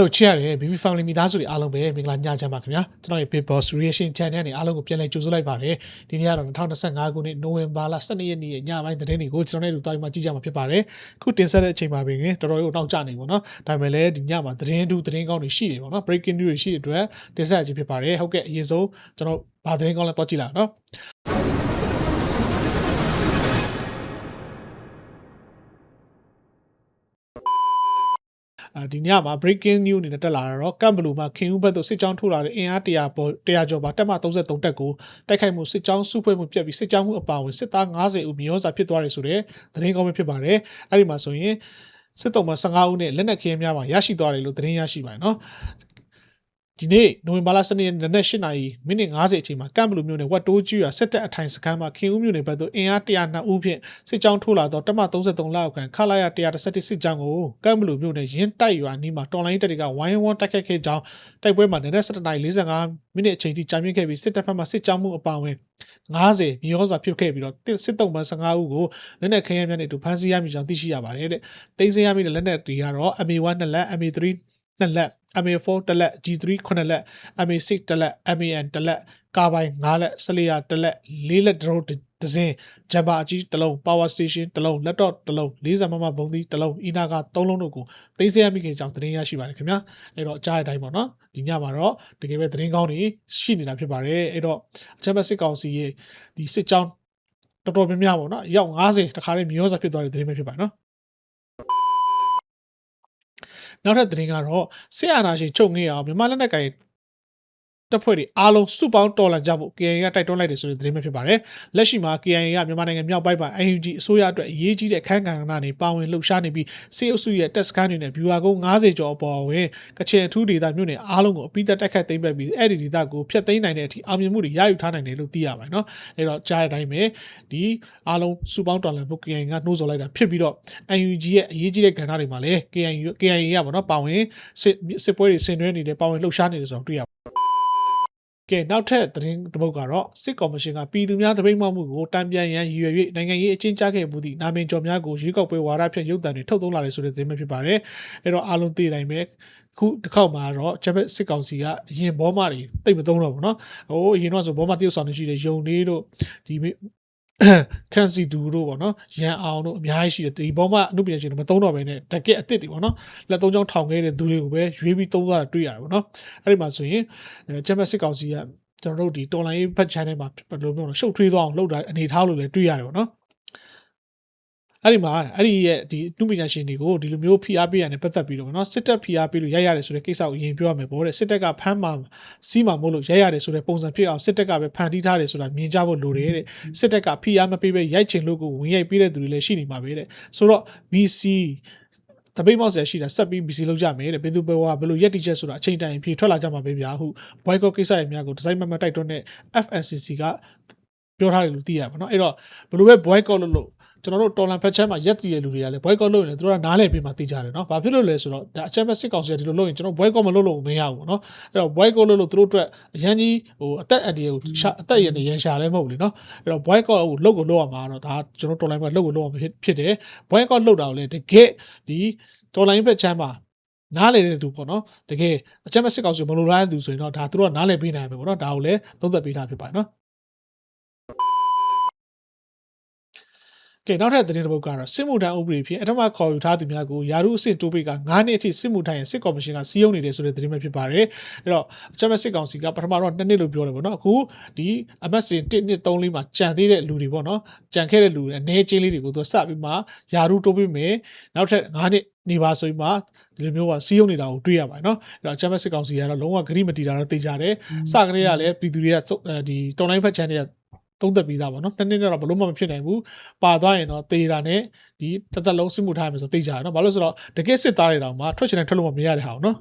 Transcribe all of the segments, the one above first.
လို့ချစ်ရတယ် BB Family မိသားစုတွေအားလုံးပဲမင်္ဂလာညချမ်းပါခင်ဗျာကျွန်တော်ရဲ့ Big Boss Reaction Channel နဲ့အားလုံးကိုပြန်လည်ကြိုဆိုလိုက်ပါတယ်ဒီနေ့ကတော့2025ခုနှစ်နိုဝင်ဘာလ12ရက်နေ့ရဲ့ညပိုင်းသတင်းတွေကိုကျွန်တော်တို့တွားပြီးမှကြည့်ကြမှာဖြစ်ပါတယ်ခုတင်ဆက်တဲ့အချိန်မှာပဲငတော်တော်ကြီးတော့ကြနေပေါ့နော်ဒါပေမဲ့လည်းဒီညမှာသတင်းတူသတင်းကောင်းတွေရှိနေပေါ့နော် breaking news တွေရှိတဲ့အတွက်တင်ဆက်ခြင်းဖြစ်ပါတယ်ဟုတ်ကဲ့အရင်ဆုံးကျွန်တော်ဗာသတင်းကောင်းလည်းတွားကြည့်လာနော် ဒီညမှာ breaking news အနေနဲ့တက်လာတာတော့ကမ်ဘလူးမှာခင်ဦးဘက်သို့စစ်ကြောင်းထိုးလာတဲ့အင်အား100ပေါ်100ကျော်ပါတက်မ33တက်ကိုတိုက်ခိုက်မှုစစ်ကြောင်းစုဖွဲ့မှုပြက်ပြီးစစ်ကြောင်းမှုအပါအဝင်စစ်သား90ဦးမျိုးစာဖြစ်သွားတယ်ဆိုတဲ့သတင်းကောင်းပဲဖြစ်ပါတယ်အဲ့ဒီမှာဆိုရင်စစ်တုံးမှာ15ဦးနဲ့လက်နက်ခဲယမ်းများပါရရှိသွားတယ်လို့သတင်းရရှိပါတယ်နော် ဒီနေ့နိုဝင်ဘာလ12ရက်နေ့နက်8နာရီမိနစ်50အချိန်မှာကမ်ဘလူးမြို့နယ်ဝတ်တိုးကျူရစစ်တပ်အထိုင်စခန်းမှာခင်ဦးမြို့နယ်ဘက်သို့အင်အား102ဦးဖြင့်စစ်ကြောင်းထိုးလာသောတက်မ33လောက်ခန့်ခလာရ117စစ်ကြောင်းကိုကမ်ဘလူးမြို့နယ်ရင်းတိုက်ရွာနီးမှာတော်လိုင်းတပ်တွေကဝိုင်းဝန်းတိုက်ခတ်ခဲ့ကြောင်းတိုက်ပွဲမှာနက်နက်7:45မိနစ်အချိန်ထိကြာမြင့်ခဲ့ပြီးစစ်တပ်ဘက်မှစစ်ကြောင်းမှုအပါအဝင်90မြေဩဇာဖြစ်ခဲ့ပြီးတော့တစ်စစ်တုံးပန်း15ဦးကိုလက်နက်ခဲယမ်းများနဲ့အတူဖမ်းဆီးရမိကြောင်းသိရှိရပါတယ်တဲ့။တိမ့်စင်းရမိတဲ့လက်နက်တွေကတော့ MA1 နှစ်လက် MA3 နှစ်လက် MA4 တစ်လက် G3 9လက် MA6 တစ်လက် MAN တစ်လက်ကာဘိုင်9လက်ဆလီယာတစ်လက်4လက်ဒရိုဒဇင်ဂျမ်ဘာအကြီးတစ်လုံး power station တစ်လုံး laptop တစ်လုံး40မမဘုံသီးတစ်လုံးအီနာက3လုံးတို့ကိုသိမ်းဆည်းရမိခဲ့ကြောင်းသတင်းရရှိပါတယ်ခင်ဗျာအဲ့တော့ကြားတဲ့အတိုင်းပေါ့နော်ဒီညမှာတော့တကယ်ပဲသတင်းကောင်းတွေရှိနေတာဖြစ်ပါတယ်အဲ့တော့အချက်မဲ့စစ်ကောင်စီရဲ့ဒီစစ်ကြောင်းတော်တော်များများပေါ့နော်အယောက်90တခါလေးမျိုးစားဖြစ်သွားတဲ့သတင်းပဲဖြစ်ပါတယ်နော် နောက်ထပ်သတင်းကတော့စစ်အာဏာရှင်ချုပ်ငင်းအောင်မြန်မာလက်နက်ကိုင် တပ်ဖွဲ့တွေအားလုံးစုပေါင်းတော်လှန်ကြဖို့ KNA ကတိုက်တွန်းလိုက်တယ်ဆိုတဲ့သတင်းပဲဖြစ်ပါတယ်။လက်ရှိမှာ KNA ကမြန်မာနိုင်ငံမြောက်ပိုင်းမှာ UNG အစိုးရအတွက်အရေးကြီးတဲ့အခန်းကဏ္ဍနဲ့ပါဝင်လှုပ်ရှားနေပြီးစစ်အုပ်စုရဲ့တပ်စခန်းတွေနဲ့ viewer ကုန်း90ကျော်အပေါ်ဝင်ကချင်အထူးဒေသမြို့နယ်အားလုံးကိုအပိသက်တိုက်ခတ်သိမ်းပိုက်ပြီးအဲ့ဒီဒေသကိုဖျက်သိမ်းနိုင်တဲ့အထိအောင်မြင်မှုတွေရယူထားနိုင်တယ်လို့သိရပါတယ်နော်။အဲ့တော့ကြားတဲ့အတိုင်းပဲဒီအားလုံးစုပေါင်းတော်လှန်ဖို့ KNA ကနှိုးဆော်လိုက်တာဖြစ်ပြီးတော့ UNG ရဲ့အရေးကြီးတဲ့ကဏ္ဍတွေမှာလည်း KNU KNA ရပါတော့ပါဝင်စစ်စစ်ပွဲတွေဆင်နွှဲနေတယ်ပါဝင်လှုပ်ရှားနေတယ်ဆိုတော့တွေ့ရ ကဲနောက်ထပ်သတင်းတစ်ပုဒ်ကတော့စစ်ကော်မရှင်ကပြည်သူများတပိတ်မှောက်မှုကိုတံပြန်ရန်ရည်ရွယ်၍နိုင်ငံရေးအချင်းကြားခဲ့မှုသည့်နာမည်ကျော်များကိုရွေးကောက်ပွဲဝါဒဖြန့်ရုပ်သံတွေထုတ်သုံးလာတယ်ဆိုတဲ့သတင်းပဲဖြစ်ပါတယ်။အဲ့တော့အားလုံးသိတိုင်းပဲခုတစ်ခေါက်မှာတော့ဂျပက်စစ်ကောင်စီကအရင်ဘောမတွေတိတ်မသုံးတော့ဘူးเนาะဟိုအရင်တော့ဆိုဘောမတရုတ်ဆောင်နေရှိတယ်ယုံလေးတို့ဒီ ခန်စီဒူတို့ပေါ့နော်ရန်အောင်တို့အများကြီးရှိတယ်ဒီဘောမအမှုပြန်ရှင်တွေမသုံးတော့ဘဲနဲ့တကက်အစ်စ်တွေပေါ့နော်လက်သုံးချောင်းထောင်ခဲ့တဲ့သူတွေကိုပဲရွေးပြီးသုံးသွားတာတွေ့ရတယ်ပေါ့နော်အဲ့ဒီမှာဆိုရင်ဂျပက်စစ်ကောင်စီကကျွန်တော်တို့ဒီတော်လိုင်းဘတ်ချန်ထဲမှာဘယ်လိုမျိုးလဲရှုပ်ထွေးသွားအောင်လုပ်တာအနေထားလို့လည်းတွေ့ရတယ်ပေါ့နော် အဲ့ဒီမှာအဲ့ဒီရဲ့ဒီတူပညာရှင်တွေကိုဒီလိုမျိုးဖိအားပေးရတဲ့ပတ်သက်ပြီးတော့เนาะစစ်တပ်ဖိအားပေးလို့ရိုက်ရတယ်ဆိုတဲ့ကိစ္စကိုအရင်ပြောရမယ်ပေါ့တဲ့စစ်တပ်ကဖမ်းမှာစီးမှာမို့လို့ရိုက်ရတယ်ဆိုတဲ့ပုံစံဖြစ်အောင်စစ်တပ်ကပဲဖန်တီးထားတယ်ဆိုတာမြင်ကြဖို့လိုတယ်တဲ့စစ်တပ်ကဖိအားမပေးပဲရိုက်ချင်လို့ကိုဝင်ရိုက်ပေးတဲ့သူတွေလည်းရှိနေမှာပဲတဲ့ဆိုတော့ BC တပိတ်မောက်ဆရာရှိတာဆက်ပြီး BC လောက်ကြမယ်တဲ့ဘယ်သူဘယ်ဝါဘယ်လိုရက်တီချက်ဆိုတာအချိန်တိုင်ဖြေထွက်လာကြမှာပဲဗျာဟု boycott ကိစ္စရဲ့များကိုဒီဇိုင်းမမတိုက်တွန်းတဲ့ FNCC ကပြောထားတယ်လို့သိရပါတော့အဲ့တော့ဘယ်လိုပဲ boycott လုပ်လို့ ကျွန်တော်တို့တော်လန်ဖက်ချမ်းမှာရက်တည်ရလူတွေကလည်း boycott လုပ်ရင်လည်းသူတို့ကနားလည်ပြီးမှသိကြတယ်နော်။ဘာဖြစ်လို့လဲဆိုတော့ဒါအချက်မဲ့စစ်ကောင်စီကဒီလိုလုပ်ရင်ကျွန်တော် boycott မလုပ်လို့မရဘူးပေါ့နော်။အဲ့တော့ boycott လုပ်လို့သူတို့အတွက်အရန်ကြီးဟိုအသက်အန္တရာယ်ကိုရှာအသက်ရနေရန်ရှာလဲမဟုတ်ဘူးလေနော်။အဲ့တော့ boycott ကိုလုပ်ကိုလုပ်ရမှာတော့ဒါကျွန်တော်တော်လန်ဘက်လုပ်ကိုလုပ်ရမှာဖြစ်တယ်။ boycott လုပ်တာကိုလည်းတကယ်ဒီတော်လိုင်းဘက်ချမ်းမှာနားလေတဲ့သူပေါ့နော်တကယ်အချက်မဲ့စစ်ကောင်စီမလိုလားတဲ့သူဆိုရင်တော့ဒါသူတို့ကနားလေပေးနိုင်မယ်ပေါ့နော်ဒါကိုလည်းသုံးသပ်ပေးထားဖြစ်ပါတယ်နော် ကဲနောက်ထပ်သတင်းတစ်ပုဒ်ကတော့စစ်မှုထမ်းဥပဒေဖြင့်အထမခေါ်ယူထားသူများကိုယာရုအဆင့်တိုးပိတ်က9နှစ်အထိစစ်မှုထမ်းရဲ့စစ်ကော်မရှင်ကစီးရုံးနေတယ်ဆိုတဲ့သတင်းပဲဖြစ်ပါတယ်အဲ့တော့အချက်မဲ့စစ်ကောင်စီကပထမတော့2နှစ်လို့ပြောတယ်ပေါ့နော်အခုဒီအမတ်စင်1နှစ်3လေးမှာကြံသေးတဲ့လူတွေပေါ့နော်ကြံခဲ့တဲ့လူတွေအနေချင်းလေးတွေကိုသူစပြီးမှယာရုတိုးပိတ်မယ်နောက်ထပ်9နှစ်နေပါဆိုပြီးမှဒီလိုမျိုးကစီးရုံနေတာကိုတွေ့ရပါတယ်နော်အဲ့တော့အချက်မဲ့စစ်ကောင်စီကတော့လုံးဝဂရိမတီတာတော့သိကြတယ်စကလေးကလည်းပြည်သူတွေကဒီတော်လိုင်းဖက်ချန်တွေက သုံးသက်ပြီးသားပေါ့နော်နှစ်နှစ်တော့ဘလို့မှမဖြစ်နိုင်ဘူးပါသွားရင်တော့တေးတာနဲ့ဒီတသက်လုံးစစ်မှုထားရမယ်ဆိုသိကြရနော်ဘာလို့ဆိုတော့တကယ်စစ်သားတွေတောင်မှထွက်ချင်တယ်ထွက်လို့မရတဲ့ဟာပေါ့နော်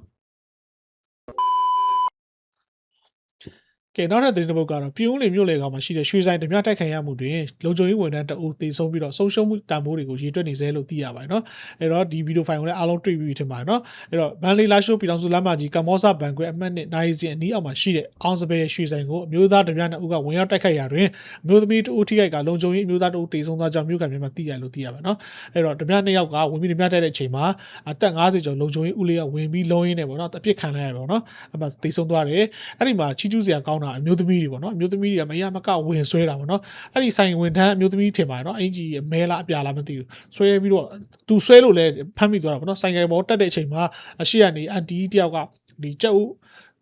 ကဲနောက်ထပ်သတင်းတစ်ပုဒ်ကတော့ပြည်ဦးလင်မြို့လေကောင်မှာရှိတဲ့ရွှေဆိုင်ဓမြတိုက်ခိုက်ရမှုတွင်လုံခြုံရေးဝန်ထမ်းတအုပ်တေဆုံးပြီးတော့ဆုံးရှုံးမှုတန်ဖိုးတွေကိုရေးတွက်နေစေလို့သိရပါတယ်နော်အဲ့တော့ဒီဗီဒီယိုဖိုင်ကိုလည်းအားလုံးတွေ့ပြီးထင်ပါတယ်နော်အဲ့တော့မန်လေးလာရှိုးပြည်တော်စုလမ်းမကြီးကမ္ဘောဇဘန်ကွဲအမှတ်နဲ့နိုင်စီအနီးအောက်မှာရှိတဲ့အောင်စပယ်ရွှေဆိုင်ကိုအမျိုးသားဓမြနှစ်ဦးကဝင်ရောက်တိုက်ခိုက်ရာတွင်အမျိုးသမီးတအုပ်ထိခိုက်ကလုံခြုံရေးအမျိုးသားတအုပ်တေဆုံးသွားကြောင်းမြို့ကမြန်မာသိရလို့သိရပါတယ်နော်အဲ့တော့ဓမြနှစ်ယောက်ကဝင်ပြီးဓမြတိုက်တဲ့အချိန်မှာအသက်50ကျော်လုံခြုံရေးဦးလေးကဝင်ပြီးလုံးရင်းနဲ့ပေါ့နော်အပြစ်ခံလိုက်ရပါတော့နော်အဲ့မှာတေဆုံးသွားတယ်အဲ့ဒီမှာချီကျူးစရာကောင်းတာအမျိုးသမီးတွေပေါ့နော်အမျိုးသမီးတွေကမရမကဝင်ဆွဲတာပေါ့နော်အဲ့ဒီဆိုင်ဝင်ထမ်းအမျိုးသမီးထင်ပါတယ်နော်အင်ကြီးမဲလားအပြာလားမသိဘူးဆွဲပြီးတော့သူဆွဲလို့လဲဖမ်းမိသွားတာပေါ့နော်ဆိုင်ကယ်ပေါ်တက်တဲ့အချိန်မှာအရှိကနေအန်တီတယောက်ကဒီကြက်ဥ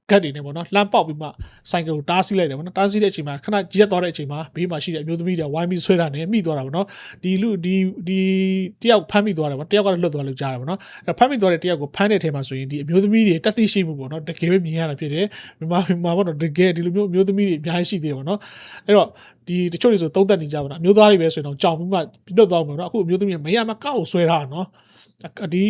ဂတ်တွေနဲ့ပေါ့နော်လှမ်းပေါက်ပြီးမှဆိုင်ကယ်ကိုတားဆီးလိုက်တယ်ပေါ့နော်တားဆီးတဲ့အချိန်မှာခဏရက်သွားတဲ့အချိန်မှာဘေးမှာရှိတဲ့အမျိုးသမီးတွေဝိုင်းပြီးဆွဲတာနဲ့မိသွားတာပေါ့နော်ဒီလူဒီဒီတယောက်ဖမ်းမိသွားတယ်ပေါ့တယောက်ကတော့လွတ်သွားလို့ကြားတယ်ပေါ့နော်အဲ့ဖမ်းမိသွားတဲ့တယောက်ကိုဖမ်းတဲ့ထဲမှာဆိုရင်ဒီအမျိုးသမီးတွေတက်သိရှိမှုပေါ့နော်တကယ်ပဲမြင်ရတာဖြစ်တယ်မြန်မာမြန်မာပေါ့နော်တကယ်ဒီလိုမျိုးအမျိုးသမီးတွေအများကြီးရှိသေးတယ်ပေါ့နော်အဲ့တော့ဒီတချို့တွေဆိုသုံးသက်နေကြပါတော့အမျိုးသားတွေပဲဆိုရင်တော့ကြောင်ပြီးမှပြတ်သွားမှာနော်အခုအမျိုးသမီးမရမကောက်ကိုဆွဲထားတာနော် ဒီ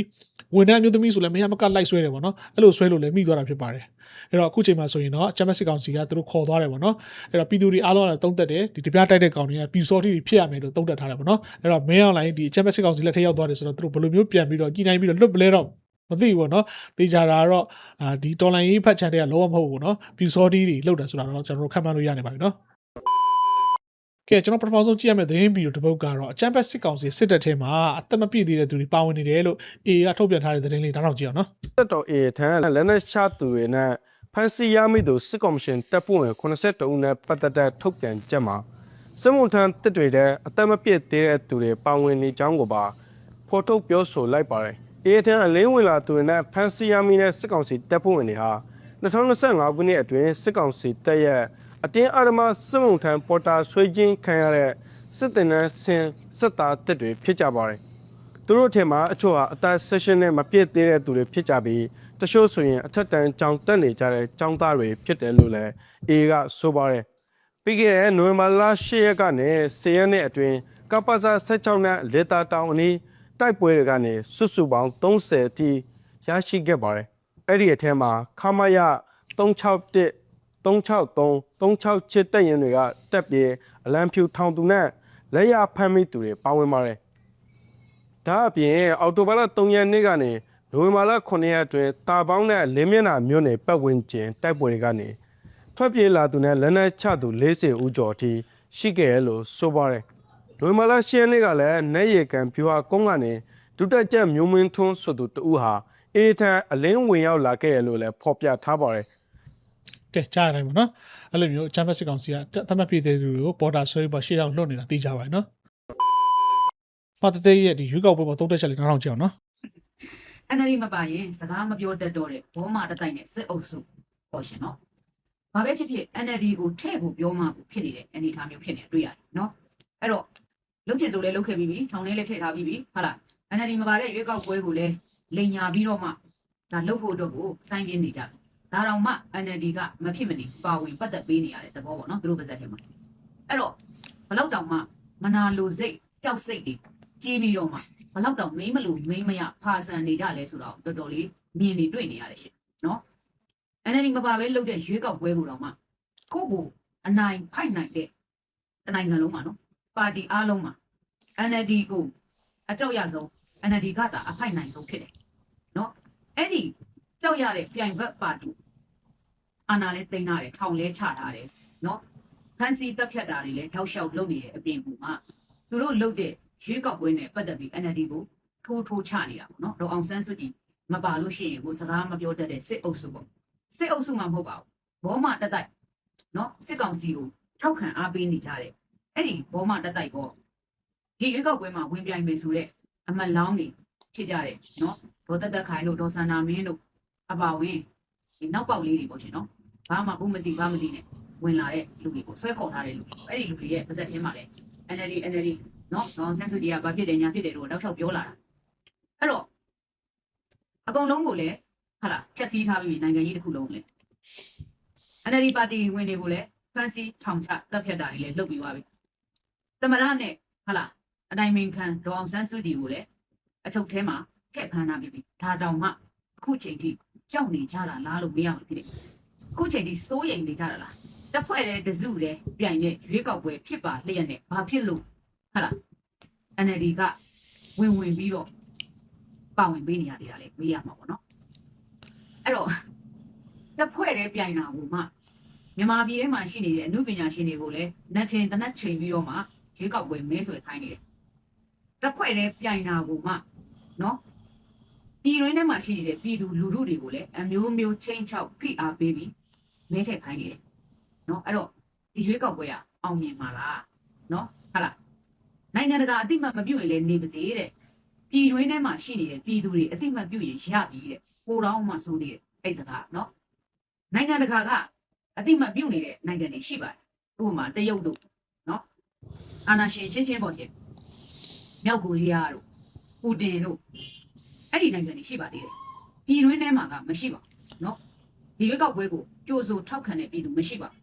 ဝန်ထမ်းအမျိုးသမီးဆိုလည်းမရမကလိုက်ဆွဲတယ်ပေါ့နော်အဲ့လိုဆွဲလို့လည်းမိသွားတာဖြစ်ပါတယ်အဲ့တော့အခုချိန်မှာဆိုရင်တော့ချမ်ပီယံစစ်ကောင်စီကသူတို့ခေါ်သွားတယ်ပေါ့နော်အဲ့တော့ပြည်သူတွေအားလုံးကတုံးတက်တယ်ဒီတပြားတိုက်တဲ့ကောင်တွေကပီစောတိတွေဖြစ်ရမယ်လို့တုံးတက်ထားတယ်ပေါ့နော်အဲ့တော့မင်းအောင်လိုင်းဒီချမ်ပီယံစစ်ကောင်စီလက်ထက်ရောက်သွားတယ်ဆိုတော့သူတို့ဘယ်လိုမျိုးပြန်ပြီးတော့ကြီးနိုင်ပြီးတော့လွတ်ပလဲတော့မသိဘူးပေါ့နော်တေချာတာကတော့အာဒီတော်လိုင်းရေးဖတ်ချန်တွေကလောမဟုတ်ဘူးပေါ့နော်ပီစောတိတွေလောက်တယ်ဆိုတာတော့ကျွန်တော်တို့ခန့်မှန်းလို့ရနေပါပြီနော် ကဲကျွန်တော်ပထမဆုံးကြည့်ရမယ့်သတင်းဗီဒီယိုတစ်ပုဒ်ကတော့အချမ်ပီယံစစ်ကောင်စီစစ်တပ်ထဲမှာအသက်မပြည့်သေးတဲ့သူတွေပါဝင်နေတယ်လို့ AA ကထုတ်ပြန်ထားတဲ့သတင်းလေးတောင်းတော့ကြည့်အောင်နော်တက်တော်အေထန်လက်နက်ချသူတွေနဲ့ဖန်စီရမိသူစစ်ကော်မရှင်တပ်ဖွဲ့ဝင်82ဦးနဲ့ပတ်သက်တဲ့ထုတ်ပြန်ချက်မှာစစ်မှုထမ်းတစ်တွေတဲ့အသက်မပြည့်သေးတဲ့သူတွေပါဝင်နေကြောင်းကိုပါဖော်ထုတ်ပြောဆိုလိုက်ပါတယ်။အေထန်အလင်းဝင်လာသူတွေနဲ့ဖန်စီရမိတဲ့စစ်ကောင်စီတပ်ဖွဲ့ဝင်တွေဟာ2025ခုနှစ်အတွင်းစစ်ကောင်စီတပ်ရဲ့ အတင်းအဓမ္မစစ်မှုထမ်းပေါ်တာဆွေးခြင်းခံရတဲ့စစ်တင်နန်းစင်စစ်သားတပ်တွေဖြစ်ကြပါတယ်။သူတို့ထဲမှာအချို့ဟာအသက် session နဲ့မပြည့်သေးတဲ့သူတွေဖြစ်ကြပြီးတချို့ဆိုရင်အထက်တန်းကျောင်းတက်နေကြတဲ့ကျောင်းသားတွေဖြစ်တယ်လို့လည်း A ကဆိုပါတယ်ပြီးခဲ့တဲ့နိုဝင်ဘာလ10ရက်ကနေ10ရက်နေ့အတွင်းကပ္ပဇာ16နဲ့လေတာတောင်အနီးတိုက်ပွဲတွေကနေစုစုပေါင်း30အထိရရှိခဲ့ပါတယ်အဲ့ဒီအထဲမှာခမရ361 363 366တက်ရင်တွေကတက်ပြေအလံဖြူထောင်သူနဲ့လက်ရဖမ်းမိသူတွေပါဝင်ပါတယ်ဒါအပြင်အော်တိုဘာလ3ရက်နေ့ကနေနိုဝင်ဘာလ9ရက်အတွင်းတာပေါင်းနဲ့လင်းမျက်နှာမြို့နယ်ပတ်ဝန်းကျင်တိုက်ပွဲတွေကနေထွက်ပြေးလာသူနဲ့လက်နက်ချသူ40ဦးကျော်အထိရှိခဲ့ရလို့ဆိုပါတယ်။နိုဝင်ဘာလ10ရက်နေ့ကလည်းနိုင်ရီကန်ဖြူဟာကုန်းကနေဒုတက်ချက်မျိုးမင်းထွန်းဆိုသူတဦးဟာအေးထန်အလင်းဝင်ရောက်လာခဲ့တယ်လို့လည်းဖော်ပြထားပါတယ် ကဲကြားရတိုင်းပါနော်အဲ့လိုမျိုးချမ်ပီယံစစ်ကောင်စီကသတ်မှတ်ပြည့်တဲ့သူတွေကိုပေါ်တာဆွဲပြီးတော့ရှေ့တော့လွတ်နေတာသိကြပါရဲ့နော်မတသေးရဲ့ဒီရွေးကောက်ပွဲပေါ်သုံးတက်ချက်လေးနောက်ထောင်ကြည့်အောင်နော် NLD မပါရင်စကားမပြောတတ်တော့တဲ့ဘောမတတိုက်နဲ့စစ်အုပ်စုပေါ့ရှင်နော်။ဘာပဲဖြစ်ဖြစ် NLD ကိုထဲ့ကိုပြောမှကိုဖြစ်နေတဲ့အနေအထားမျိုးဖြစ်နေတွေ့ရတယ်နော်။အဲ့တော့လုတ်ချင်သူလည်းလုတ်ခဲ့ပြီးပြီထောင်ထဲလည်းထည့်ထားပြီးပြီဟုတ်လား NLD မပါတဲ့ရွေးကောက်ပွဲကိုလည်းလိန်ညာပြီးတော့မှဒါလုတ်ဖို့အတွက်ကိုစိုင်းပြင်းနေကြတယ်။ ဒါတော့မှ NLD ကမဖြစ်မနေပါဝင်ပတ်သက်ပေးနေရတဲ့သဘောပေါ့နော်သူတို့ပါဇက်ထဲမှာ။အဲ့တော့ဘလောက်တောင်မှမနာလိုစိတ်ကြောက်စိတ်တွေကြီးပြီးတော့မှဘလောက်တောင်မိမ့်မလို့မိမ့်မရဖာဆန်နေကြလဲဆိုတော့တော်တော်လေးမြင်နေတွေ့နေရတယ်ရှင်နော် NLD မပါပဲလုပ်တဲ့ရွေးကောက်ပွဲကိုတော့မှကိုယ့်ကိုအနိုင်ဖိုက်နိုင်တဲ့တနိုင်ငံလုံးမှာနော်ပါတီအားလုံးမှာ NLD ကိုအကြောက်ရဆုံး NLD ကသာအဖိုက်နိုင်ဆုံးဖြစ်တယ်နော်အဲ့ဒီကြောက်ရတဲ့ပြိုင်ဘက်ပါတီ အာဏာလဲသိမ်းထားတယ်ထောင်လဲချထားတယ်နော်ဖန်စီတက်ဖြတ်တာတွေလဲထောက်လျှောက်လုပ်နေတဲ့အပြင်ကမှသူတို့လုပ်တဲ့ရွေးကောက်ပွဲနဲ့ပတ်သက်ပြီး NLD ကိုထိုးထိုးချနေတာပေါ့နော်ဒေါအောင်ဆန်းစုကြည်မပါလို့ရှိရင်ကိုစကားမပြောတတ်တဲ့စစ်အုပ်စုပေါ့စစ်အုပ်စုမှမဟုတ်ပါဘူးဘောမတက်တိုက်နော်စစ်ကောင်စီကိုထောက်ခံအားပေးနေကြတယ်အဲ့ဒီဘောမတက်တိုက်ကောဒီရွေးကောက်ပွဲမှာဝင်ပြိုင်မယ်ဆိုတဲ့အမတ်လောင်းနေဖြစ်ကြတယ်နော်ဒေါ်တက်တက်ခိုင်တို့ဒေါ်စန္နာမင်းတို့အပါဝင်ဒီနောက်ပေါက်လေးတွေပေါ့ရှင်နော် ဘာမှဘူးမသိဘာမသိနဲ့ဝင်လာတဲ့လူတွေကိုဆွဲခေါ်ထားတဲ့လူတွေအဲ့ဒီလူတွေရဲ့ပါဇက်ထဲမှာလဲ NLD NLD နော်ဒေါအောင်ဆန်းစုကြည်ကဘာဖြစ်တယ်ညာဖြစ်တယ်တို့တောက်လျှောက်ပြောလာတာအဲ့တော့အကုန်လုံးကိုလည်းဟာလာဖြက်စီးထားပြီးနိုင်ငံကြီးတစ်ခုလုံးလေ NLD ပါတီဝင်တွေကိုလည်းဖန်စီထောင်ချတပ်ဖြတ်တာတွေလည်းလုပ်ပြီးသွားပြီတမရနဲ့ဟာလာအတိုင်းမင်ခံဒေါအောင်ဆန်းစုကြည်ကိုလည်းအချုပ်ထဲမှာထည့်ဖမ်းထားပြီးပြီဒါတောင်မှအခုချိန်ထိကြောက်နေကြတာလားလို့မရဘူးဖြစ်တယ်အ ခုချိန်ထိစိုးရိမ်နေကြတာလားတစ်ဖွဲ့တဲ့တစုတဲ့ပြိုင်တဲ့ရွေးကောက်ပွဲဖြစ်ပါလျက်နဲ့ဘာဖြစ်လို့ဟဟလား NLD ကဝင်ဝင်ပြီးတော့ပါဝင်ပေးနေရသေးတာလေမေးရမှာပေါ့နော်အဲ့တော့တစ်ဖွဲ့တဲ့ပြိုင်တာကိုမှမြန်မာပြည်ထဲမှာရှိနေတဲ့အမှုပညာရှင်တွေကိုလည်းနှက်ထင်တနက်ချိန်ပြီးတော့မှရွေးကောက်ပွဲမဲဆွယ်ခိုင်းနေတယ်တစ်ဖွဲ့တဲ့ပြိုင်တာကိုမှနော်ပြည်ရင်းထဲမှာရှိနေတဲ့ပြည်သူလူထုတွေကိုလည်းအမျိုးမျိုးချင်းချောက်ဖိအားပေးပြီး မဲထည့်ခိုင်းနေတယ်နော်အဲ့တော့ဒီရွေးကောက်ပွဲကအောင်မြင်ပါလားနော်ဟုတ်လားနိုင်ငံတကာအတိမတ်မပြုတ်ရင်လည်းနေပါစေတဲ့ပြည်တွင်းထဲမှာရှိနေတဲ့ပြည်သူတွေအတိမတ်ပြုတ်ရင်ရပြီတဲ့ကိုတော်မှဆိုသေးတယ်အဲ့စကားနော်နိုင်ငံတကာကအတိမတ်ပြုတ်နေတဲ့နိုင်ငံတွေရှိပါတယ်ဥပမာတရုတ်တို့နော်အာနာရှင်ချင်းချင်းပေါ့ချင်းမြောက်ကိုရီးယားတို့ပူတင်တို့အဲ့ဒီနိုင်ငံတွေရှိပါသေးတယ်ပြည်တွင်းထဲမှာကမရှိပါဘူးနော် ဒီရွေးကောက်ပွဲကိုကြိုးဆိုထောက်ခံတဲ့ပြည်သူမရှိပါဘူး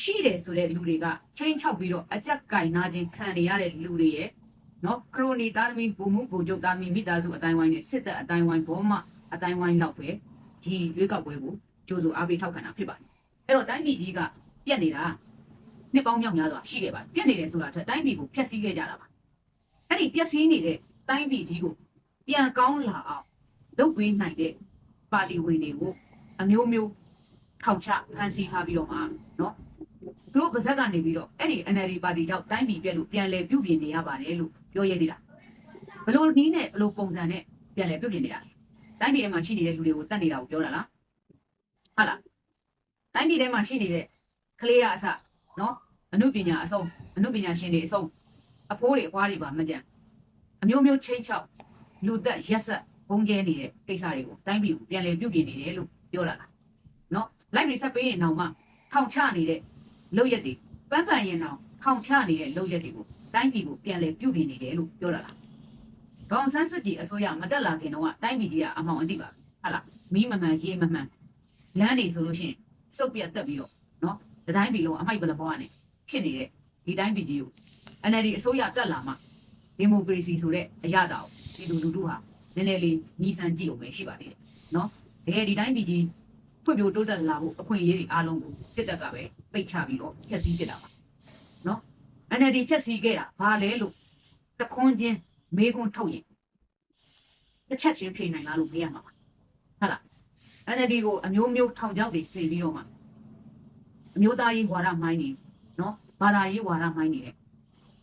ရှိတယ်ဆိုတဲ့လူတွေကချင်းချောက်ပြီးတော့အကြက်ကင်နာခြင်းခံနေရတဲ့လူတွေရဲ့နော်ခရိုနီသားသမီးဘုံမှုဘုံကျုပ်သားသမီးမိသားစုအတိုင်းဝိုင်းနဲ့စစ်တပ်အတိုင်းဝိုင်းဘောမအတိုင်းဝိုင်းလောက်ပဲဒီရွေးကောက်ပွဲကိုကြိုးဆိုအားပေးထောက်ခံတာဖြစ်ပါတယ်အဲ့တော့တိုင်းပြည်ကြီးကပြက်နေတာနှစ်ပေါင်းမြောက်များစွာရှိခဲ့ပါပြက်နေတယ်ဆိုတာထက်တိုင်းပြည်ကိုဖျက်ဆီးခဲ့ကြတာပါအဲ့ဒီပျက်စီးနေတဲ့တိုင်းပြည်ကြီးကိုပြန်ကောင်းလာအောင်လုပ်ပေးနိုင်တဲ့ပါလီဝင်တွေကို အမျိုးမျိုးထောင်ချဖန်ဆီးထားပြီးတော့မှနော်သူတို့ပါဇက်ကနေပြီးတော့အဲ့ဒီ NLD ပါတီကြောင့်တိုင်းပြည်ပြည့်လို့ပြန်လဲပြုပြင်နေရပါတယ်လို့ပြောရသေးတာဘလို့နီးနဲ့ဘလို့ပုံစံနဲ့ပြန်လဲပြုပြင်နေတာတိုင်းပြည်ထဲမှာရှိနေတဲ့လူတွေကိုတတ်နေတာကိုပြောတာလားဟုတ်လားတိုင်းပြည်ထဲမှာရှိနေတဲ့ကလေးရအစနော်အမှုပညာအစုံအမှုပညာရှင်တွေအစုံအဖိုးတွေအဖွားတွေပါမကြံအမျိုးမျိုးချိတ်ချောက်လူသက်ရက်ဆက်ဘုံကျဲနေတဲ့ကိစ္စတွေကိုတိုင်းပြည်ကိုပြန်လဲပြုပြင်နေတယ်လို့ ပြောတာလားနော်လိုက်ပြီးဆက်ပေးရင်တော့မှထောင်ချနေတဲ့လုပ်ရက်တွေပန်းပန်ရင်တော့ထောင်ချနေတဲ့လုပ်ရက်တွေကိုတိုင်းပြည်ကိုပြန်လည်ပြုပြင်နေတယ်လို့ပြောတာလားဒေါအောင်ဆန်းစုကြည်အစိုးရမတက်လာခင်တော့ကတိုင်းပြည်ကြီးကအမောင်အတိပါပဲဟုတ်လားမီးမမှန်ရေးမမှန်လမ်းတွေဆိုလို့ရှိရင်စုပ်ပြတ်တက်ပြီးတော့နော်ဒီတိုင်းပြည်လုံးအမိုက်ဘလဘောကနေဖြစ်နေတဲ့ဒီတိုင်းပြည်ကြီးကို NLD အစိုးရတက်လာမှဒီမိုကရေစီဆိုတဲ့အရာတော်ပြည်သူလူထုဟာနည်းနည်းလေးညီစံကြည့်အောင်ပဲရှိပါသေးတယ်နော် တကယ်ဒီတိုင်းပြည်ကြီးဖွံ့ဖြိုးတိုးတက်လာဖို့အခွင့်အရေးတွေအားလုံးကိုစစ်တပ်ကပဲပိတ်ချပြီးတော့ဖျက်ဆီးပြစ်တာပါနော် NLD ဖျက်ဆီးခဲ့တာဘာလဲလို့တခွန်းချင်းမေးခွန်းထုတ်ရင်တစ်ချက်ချင်းဖြေနိုင်လားလို့မေးရမှာပါဟုတ်လား NLD ကိုအမျိုးမျိုးထောင်ချောက်တွေဆင်ပြီးတော့မှအမျိုးသားရေးဝါဒမိုင်းနေနော်ဘာသာရေးဝါဒမိုင်းနေတယ်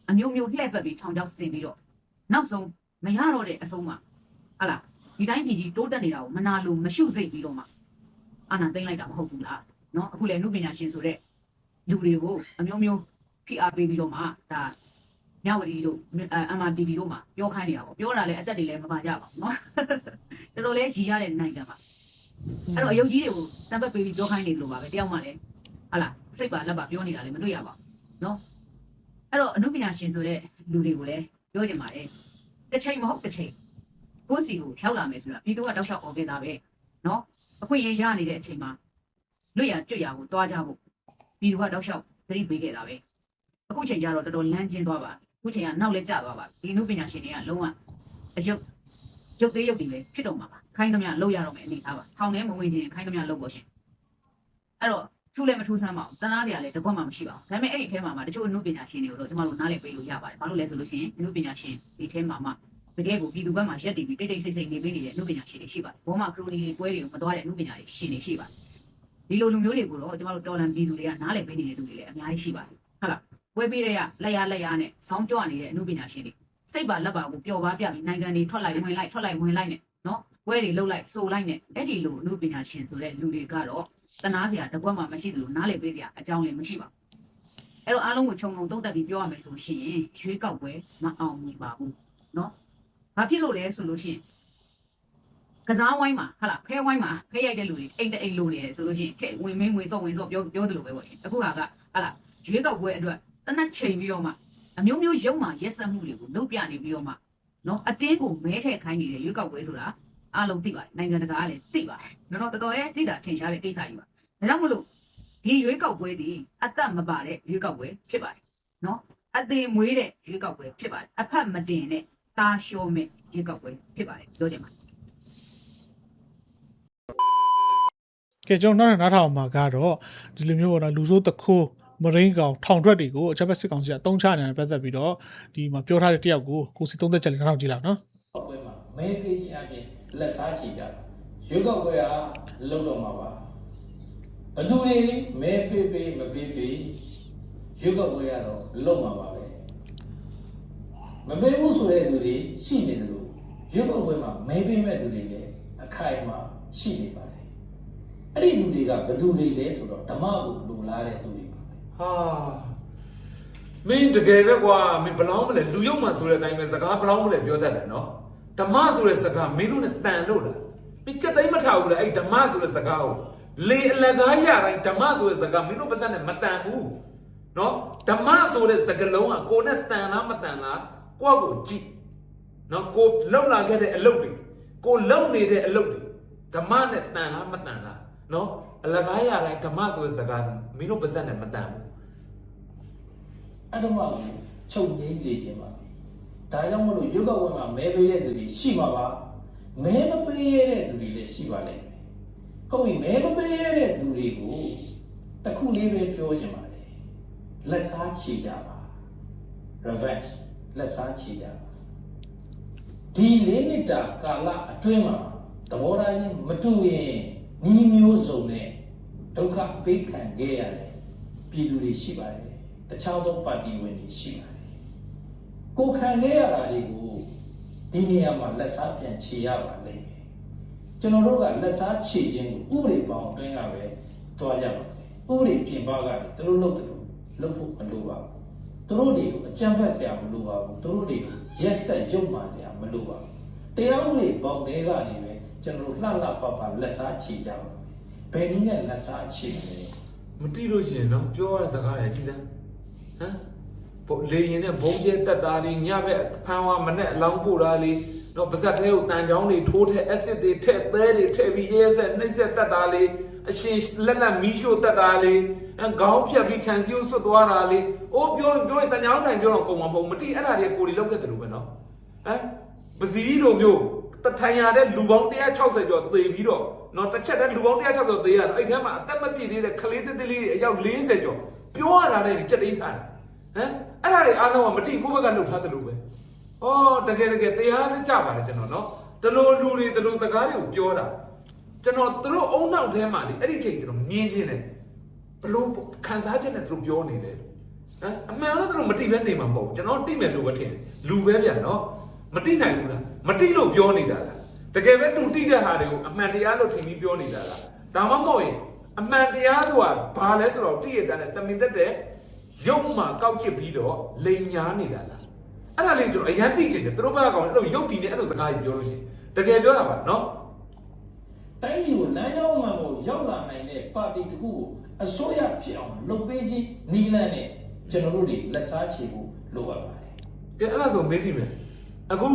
အမျိုးမျိုးလှည့်ပတ်ပြီးထောင်ချောက်ဆင်ပြီးတော့နောက်ဆုံးမရတော့တဲ့အဆုံးမှာဟာလား ဒီတိုင်းပြည်ကြီးတိုးတက်နေတာကိုမနာလို့မရှုစိတ်ပြီးတော့မှအာဏာသိမ်းလိုက်တာမဟုတ်ဘူးလားเนาะအခုလေအမှုပညာရှင်ဆိုတဲ့လူတွေကိုအမျိုးမျိုးဖိအားပေးပြီးတော့မှဒါမြဝတီတို့အဲ MRTV တို့မှာပြောခိုင်းနေတာပေါ့ပြောတာလည်းအသက်တွေလည်းမပါကြပါဘူးเนาะတော်တော်လေးရည်ရတဲ့နိုင်ငံပါအဲ့တော့အယုတ်ကြီးတွေကိုတပတ်ပေးပြီးပြောခိုင်းနေတယ်လို့ပါပဲတယောက်မှလည်းဟာလားစိတ်ပါလက်ပါပြောနေတာလည်းမတွေ့ရပါဘူးเนาะအဲ့တော့အမှုပညာရှင်ဆိုတဲ့လူတွေကိုလည်းပြောကြပါတယ် တစ်ချိန်မဟုတ်တစ်ချိန် ကိုယ့်စီကိုရောက်လာမယ်ဆိုတာပြီးတော့တောက်လျှောက်အောင်ပြင်တာပဲနော်အခွင့်အရေးရနေတဲ့အချိန်မှာလွတ်ရကျွတ်ရကိုတွားကြဖို့ပြီးတော့တောက်လျှောက်သတိပေးခဲ့တာပဲအခုချိန်ကျတော့တော်တော်လမ်းကျဉ်းသွားပါအခုချိန်ကနောက်လဲကျသွားပါဒီနုပညာရှင်တွေကလုံးဝအယုတ်ရုပ်သေးရုပ်တည်ပဲဖြစ်တော့မှာပါခိုင်းသမျှလောက်ရတော့မယ်အနေထားပါထောင်ထဲမဝင်ခြင်းခိုင်းသမျှလောက်ပေါ်ရှင်အဲ့တော့ထူးလည်းမထူးဆန်းပါဘူးတနာစရာလည်းတကွက်မှမရှိပါဘူးဒါပေမဲ့အဲ့ဒီအထဲမှာမှတချို့အမှုပညာရှင်တွေကိုတော့ကျမတို့နားလည်ပေးလို့ရပါတယ်ဘာလို့လဲဆိုလို့ရှိရင်အမှုပညာရှင်ဒီအထဲမှာမှ တကယ်ကိုပြည်သူဘက်မှာရက်တည်ပြီးတိတ်တိတ်ဆိတ်ဆိတ်နေပေးနေတဲ့အမှုပညာရှင်တွေရှိပါတယ်။ဘောမခရိုနီတွေပွဲတွေကိုမတော်တဲ့အမှုပညာရှင်တွေရှိပါတယ်။ဒီလိုလူမျိုးတွေကိုတော့ကျမတို့တော်လန်ပြည်သူတွေကနားလည်ပေးနေတဲ့သူတွေလည်းအများကြီးရှိပါတယ်။ဟုတ်လား။ပွဲပေးတဲ့ရလက်ရလက်ရနဲ့ဆောင်းကြွနေတဲ့အမှုပညာရှင်တွေစိတ်ပါလက်ပါကိုပျော်ပါပြပြီးနိုင်ငံတွေထွက်လိုက်ဝင်လိုက်ထွက်လိုက်ဝင်လိုက်နဲ့နော်ပွဲတွေလှုပ်လိုက်စိုးလိုက်နဲ့အဲ့ဒီလိုအမှုပညာရှင်ဆိုတဲ့လူတွေကတော့တနာစရာတကွက်မှမရှိသလိုနားလည်ပေးစရာအကြောင်းလည်းမရှိပါဘူး။အဲ့တော့အားလုံးကိုခြုံငုံသုံးသပ်ပြီးပြောရမယ်ဆိုရှင်ရွှေကောက်ပွဲမအောင်မြင်ပါဘူး။နော် ဘာဖြစ်လို့လဲဆိုလို့ရှိရင်ကစားဝိုင်းမှာဟာလားဖဲဝိုင်းမှာဖဲရိုက်တဲ့လူတွေအိမ်တဲ့အိမ်လိုနေတယ်ဆိုလို့ရှိရင်ထက်ဝင်မင်းဝင်စော့ဝင်စော့ပြောပြောသလိုပဲပေါ့ရှင်အခုဟာကဟာလားရွေးကောက်ပွဲအတွက်တနက်ချိန်ပြီးတော့မှအမျိုးမျိုးရုံမှရက်ဆက်မှုတွေကိုလုပ်ပြနေပြီးတော့မှနော်အတင်းကိုမဲထည့်ခိုင်းနေတဲ့ရွေးကောက်ပွဲဆိုတာအားလုံးသိပါတယ်နိုင်ငံတကာကလည်းသိပါတယ်နော်တော့တော်တော်ရဲ့သိတာထင်ရှားတဲ့ကိစ္စကြီးပါဒါကြောင့်မလို့ဒီရွေးကောက်ပွဲဒီအသက်မပါတဲ့ရွေးကောက်ပွဲဖြစ်ပါတယ်နော်အသေးမွေးတဲ့ရွေးကောက်ပွဲဖြစ်ပါတယ်အဖက်မတင်တဲ့ တာရှောမဲ့ရေကောက်ပွဲဖြစ်ပါတယ်ပြောကြပါကဲကျွန်တော်နောက်ထပ်နားထောင်မှာကတော့ဒီလိုမျိုးပေါ့နော်လူဆိုးတခိုးမရင်းကောင်ထောင်ထွက်တွေကိုအချက်ဘက်စစ်ကောင်စီကအတုံးချနေတဲ့ပတ်သက်ပြီးတော့ဒီမှာပြောထားတဲ့တယောက်ကိုကိုစီသုံးသက်ချက်လေးနားထောင်ကြည့်လိုက်အောင်နော်ောက်ပွဲမှာမဲပေးခြင်းအပြင်လက်စားချေကြတာရွေးကောက်ပွဲကလုံးတော့မှာပါဘယ်သူတွေမဲပေးပေးမပေးပေးရွေးကောက်ပွဲကတော့လုံးမှာပါပဲ မပေးဘူးဆိုတဲ့လူတွေရှိနေတယ်လို့ရွေးကောက်ပွဲမှာမဲပေးမဲ့လူတွေလည်းအခိုင်အမာရှိနေပါတယ်အဲ့ဒီလူတွေကဘယ်သူတွေလဲဆိုတော့ဓမ္မကိုလိုလားတဲ့သူတွေပါပဲဟာမင်းတကယ်ပဲကွာမင်းဘလောင်းမလဲလူယုံမှဆိုတဲ့အတိုင်းပဲစကားဘလောင်းမလဲပြောတတ်တယ်နော်ဓမ္မဆိုတဲ့စကားမင်းတို့နဲ့တန်လို့လားမင်းချက်သိမ်းမထားဘူးလားအဲ့ဓမ္မဆိုတဲ့စကားကိုလေအလကားရတိုင်းဓမ္မဆိုတဲ့စကားမင်းတို့ပါစက်နဲ့မတန်ဘူးနော်ဓမ္မဆိုတဲ့စကားလုံးကကိုယ်နဲ့တန်လားမတန်လား ကိုယ့်ကိုကြည့်နော်ကိုလုံလာခဲ့တဲ့အလုပ်တွေကိုလုံနေတဲ့အလုပ်တွေဓမ္မနဲ့တန်လားမတန်လားနော်အလကားရတိုင်းဓမ္မဆိုတဲ့စကားမင်းတို့ပါစက်နဲ့မတန်ဘူးအဲ့တော့မှချုပ်ငိမ့်စေခြင်းပါပဲဒါကြောင့်မလို့ရုပ်ကဝတ်မှာမဲပေးတဲ့သူတွေရှိမှာပါမဲမပေးရတဲ့သူတွေလည်းရှိပါလိမ့်မယ်ဟုတ်ပြီမဲမပေးရတဲ့သူတွေကိုတစ်ခုလေးပဲပြောချင်ပါတယ်လက်စားချေကြပါ revenge လက်စားချေကြပါဒီလေးနှစ်တာကာလအတွင်းမှာသဘောထားချင်းမတူရင်ဤမျိုးစုံနဲ့ဒုက္ခပေးခံခဲ့ရတဲ့ပြည်သူတွေရှိပါတယ်တခြားသောပါတီဝင်တွေရှိပါတယ်ကိုခံခဲ့ရတာတွေကိုဒီနေရာမှာလက်စားပြန်ခြေရပါလိမ့်မယ်ကျွန်တော်တို့ကလက်စားခြေခြင်းကိုဥပဒေပေါင်းအတွင်းကပဲတွားကြပါမယ်ဥပဒေပြင်ပကလည်းသူတို့လုပ်တယ်လို့လုပ်ဖို့မလိုပါဘူး သူတို့တွေကိုအကြမ်းဖက်စရာမလိုပါဘူးသူတို့တွေကိုရက်ဆက်ရုပ်မာစရာမလိုပါဘူးတရားဥပဒေပေါင်းတွေကနေပဲကျွန်တော်တို့လှလှပပလက်စားခြေကြပါမယ်ဘယ်နည်းနဲ့လက်စားခြေမလဲမတိလို့ရှိရင်နော်ပြောရစကားရကြည်စမ်းဟမ်ပေါ့လေရင်နဲ့ဘုံကျဲတက်တာလေးညဘက်ဖမ်းဝါမနဲ့အလောင်းပို့တာလေးတော့ပါဇက်သေးကိုတန်ချောင်းတွေထိုးထဲ acid တွေထည့်သဲတွေထည့်ပြီးရဲဆက်နှိမ့်ဆက်တက်တာလေးအရှင်လက်လက်မီးရှို့တက်တာလေးအ ခေါင်းဖြတ်ပြီးခြံစည်းကိုဆွတ်သွားတာလေးအိုးပြောပြောရင်တန်ချောင်းတိုင်ပြောတော့ကုန်မှာပုံမတိအဲ့ဒါတွေကိုကိုယ်တွေလောက်ခဲ့တယ်လို့ပဲနော်ဟမ်ပစည်းလိုမျိုးတထိုင်ရတဲ့လူပေါင်း160ကျော်သေပြီးတော့နော်တစ်ချက်တည်းလူပေါင်း160သေရတော့အဲ့ထဲမှာအသက်မပြည့်သေးတဲ့ကလေးတစ်တစ်လေးတွေအယောက်40ကျော်ပြောရတာလည်းကြက်တိထားတယ်ဟမ်အဲ့ဒါတွေအားလုံးကမတိကိုယ့်ဘက်ကလှုပ်ထားတယ်လို့ပဲဩတကယ်တကယ်တရားစကြပါလေကျွန်တော်နော်တလို့လူတွေတလို့စကားတွေကိုပြောတာကျွန်တော်သူတို့အုံနောက်ထဲမှာလေအဲ့ဒီချိန်ကျွန်တော်မြင်ချင်းတယ် ဘလို့ခံစားချက်နဲ့သူတို့ပြောနေတယ်ဟမ်အမှန်တော့သူတို့မတိပဲနေမှာမဟုတ်ဘူးကျွန်တော်တိမယ်လို့ပဲထင်တယ်လူပဲဗျာနော်မတိနိုင်ဘူးလားမတိလို့ပြောနေတာလားတကယ်ပဲသူတိတဲ့ဟာတွေကိုအမှန်တရားလို့ထင်ပြီးပြောနေတာလားဒါမှမဟုတ်ရင်အမှန်တရားဆိုတာဘာလဲဆိုတော့တိရတဲ့နဲ့တမင်တက်တဲ့ရုပ်မှာကောက်ချစ်ပြီးတော့လိန်ညာနေတာလားအဲ့ဒါလေးကျွန်တော်အရင်သိချင်တယ်သူတို့ဘက်ကကောင်အဲ့လိုရုပ်တည်နေအဲ့လိုစကားကြီးပြောလို့ရှိရင်တကယ်ပြောတာပါနော် တိုင်းပြည်ကိုလမ်းကြောင်းမှန်ကိုရောက်လာနိုင်တဲ့ပါတီတစ်ခုကိုအစိုးရဖြစ်အောင်လုပ်ပေးခြင်းနီးလန်းနဲ့ကျွန်တော်တို့တွေလက်စားချေဖို့လိုအပ်ပါတယ်ကဲအဲ့ဒါဆိုမေးကြည့်မယ်အခု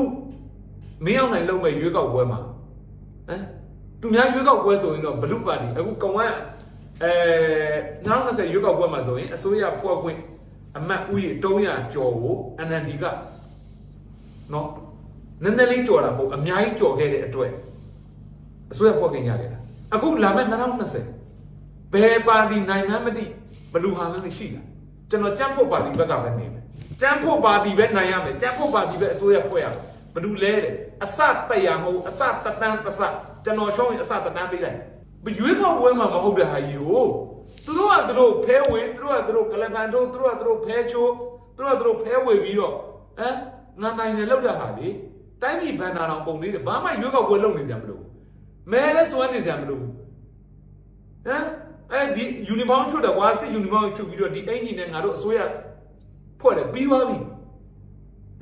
မင်းအောင်နိုင်လုံးမဲ့ရွေးကောက်ပွဲမှာဟမ်သူများရွေးကောက်ပွဲဆိုရင်တော့ဘလူပါတီအခုကောင်ကအဲနောက်20ရွေးကောက်ပွဲမှာဆိုရင်အစိုးရဖွဲ့ခွင့်အမတ်ဦးရေ300ကျော်ကို NND ကနော်နည်းနည်းလေးကျော်တာပေါ့အများကြီးကျော်ခဲ့တဲ့အတွက် အစိုးရဖွဲ့ခွင့်ရခဲ့တာအခုလာမဲ့2020ဘယ်ပါတီနိုင်ငံမသိဘလူဟာမှမရှိတာကျွန်တော်ကြမ်းဖို့ပါတီဘက်ကပဲနေမယ်ကြမ်းဖို့ပါတီပဲနိုင်ရမယ်ကြမ်းဖို့ပါတီပဲအစိုးရဖွဲ့ရမယ်ဘလူလဲတယ်အစတက်ရမဟုတ်အစတတန်းတစကျွန်တော်ရှောင်းရင်အစတတန်းပေးလိုက်ဘရွေးကောက်ပွဲမှာမဟုတ်တဲ့ဟာကြီးကိုသူတို့ကသူတို့ဖဲဝေသူတို့ကသူတို့ကလပန်တို့သူတို့ကသူတို့ဖဲချိုးသူတို့ကသူတို့ဖဲဝေပြီးတော့ဟမ်ငါနိုင်တယ်လောက်တဲ့ဟာလေတိုင်းပြည်ဘန်နာတော်ပုံလေးတယ်ဘာမှရွေးကောက်ပွဲလုပ်နေကြမလို့ မဲလဲစွမ်းနေစရာမလိုဘူးဟမ်အဲဒီ uniform ချုပ်တယ်ကွာစစ် uniform ချုပ်ပြီးတော့ဒီအင်ဂျင်နဲ့ငါတို့အစိုးရဖွဲ့တယ်ပြီးသွားပြီ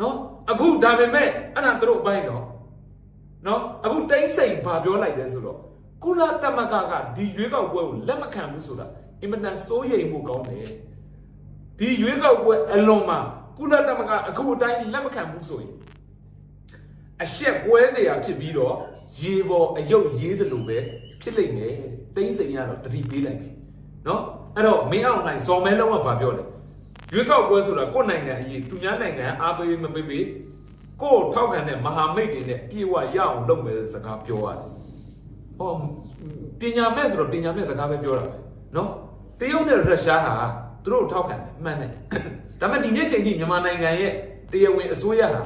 နော်အခုဒါပေမဲ့အဲ့ဒါတို့အပိုင်းတော့နော်အခုတိမ့်စိန်ဘာပြောလိုက်လဲဆိုတော့ကုလသမဂ္ဂကဒီရွေးကောက်ပွဲကိုလက်မခံဘူးဆိုတာအင်မတန်စိုးရိမ်မှုကောင်းတယ်ဒီရွေးကောက်ပွဲအလွန်မှာကုလသမဂ္ဂအခုအတိုင်းလက်မခံဘူးဆိုရင်အရှက်ပွဲစရာဖြစ်ပြီးတော့ ရေပေါ်အယုတ်ရေးတယ်လို့ပဲဖြစ်လိမ့်မယ်တိမ့်စိန်ကတော့တတိပေးလိုက်ပြီနော်အဲ့တော့မင်းအောင်နိုင်ဇော်မဲလုံးကဘာပြောလဲရွေးကောက်ပွဲဆိုတာကိုယ့်နိုင်ငံအရေးသူများနိုင်ငံအားပေးမပေးပေးကိုယ့်ထောက်ခံတဲ့မဟာမိတ်တွေနဲ့ပြေဝရအောင်လုပ်မယ်စကားပြောရတယ်။ဟောပညာမဲ့ဆိုတော့ပညာမဲ့စကားပဲပြောတာပဲနော်တရုတ်နဲ့ရုရှားဟာသူတို့ထောက်ခံတယ်မှန်တယ်ဒါပေမဲ့ဒီနေ့ချိန်ကြီးမြန်မာနိုင်ငံရဲ့တရားဝင်အစိုးရဟာ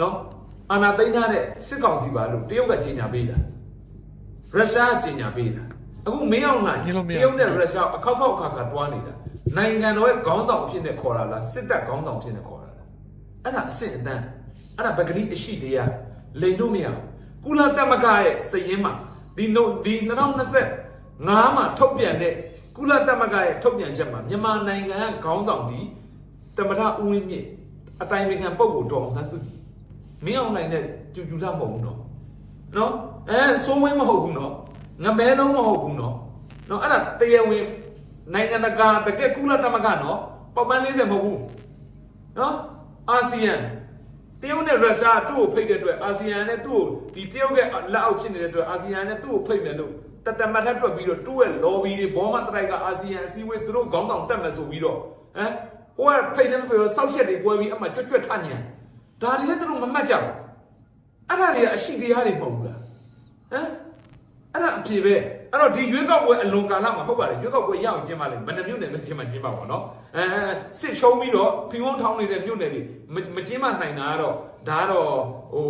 နော် အာဏာသိမ်းထားတဲ့စစ်ကောင်စီပါလို့တရုတ်ကကြေညာပေးတာရုရှားကကြေညာပေးတာအခုမင်းအောင်လှိုင်ညှိလို့မရတဘူးရုတ်နဲ့ရုရှားအခောက်ခောက်အခါခါတွားနေတာနိုင်ငံတော်ရဲ့ခေါင်းဆောင်အဖြစ်နဲ့ခေါ်တာလားစစ်တပ်ခေါင်းဆောင်အဖြစ်နဲ့ခေါ်တာလားအဲ့ဒါအဆင့်အတန်းအဲ့ဒါပဂတိအရှိတရားလိန်လို့မရဘူးကုလသမဂ္ဂရဲ့စည်ရင်းမှာဒီနိုဒီ2025မှာထုတ်ပြန်တဲ့ကုလသမဂ္ဂရဲ့ထုတ်ပြန်ချက်မှာမြန်မာနိုင်ငံကခေါင်းဆောင်ဒီတမထဦးဝင်းမြင့်အတိုင်ပင်ခံပုဂ္ဂိုလ်တော်အောင်ဆန်းစုကြည် မင်းအောင်နိုင်တဲ့ကျူကျူသားမဟုတ်ဘူးနော်နော်အဲစိုးဝင်းမဟုတ်ဘူးနော်ငမဲလုံးမဟုတ်ဘူးနော်နော်အဲ့ဒါတရားဝင်နိုင်ငံတကာတကယ်ကုလသမဂ္ဂနော်ပေါက်ပန်း40မဟုတ်ဘူးနော်အာဆီယံတရုတ်နဲ့ရုရှားသူ့ကိုဖိတ်တဲ့အတွက်အာဆီယံနဲ့သူ့ကိုဒီတရုတ်ရဲ့လက်အောက်ဖြစ်နေတဲ့အတွက်အာဆီယံနဲ့သူ့ကိုဖိတ်မယ်လို့တတမတ်ထက်ထွက်ပြီးတော့သူ့ရဲ့ lobby တွေဘောမတရိုက်ကအာဆီယံအစည်းအဝေးသူတို့ခေါင်းဆောင်တက်မယ်ဆိုပြီးတော့ဟမ်ဟိုကဖိတ်တယ်ပြီးတော့စောက်ရက်တွေပွဲပြီးအမှကြွတ်ကြွတ်ထညံ ဒါတွေလည်းသူတို့မမှတ်ကြဘူးအဲ့ဒါတွေကအရှိတရားတွေမဟုတ်ဘူးလားဟမ်အဲ့ဒါအဖြေပဲအဲ့တော့ဒီရွေးကောက်ပွဲအလွန်ကာလမှာဟုတ်ပါတယ်ရွေးကောက်ပွဲရအောင်ကျင်းပါလေမနှမြို့နယ်မကျင်းမကျင်းပါပါတော့အဲစစ်ချုံပြီးတော့ဖီဝန်းထောင်းနေတဲ့မြို့နယ်တွေမမကျင်းမနိုင်တာကတော့ဒါကတော့ဟို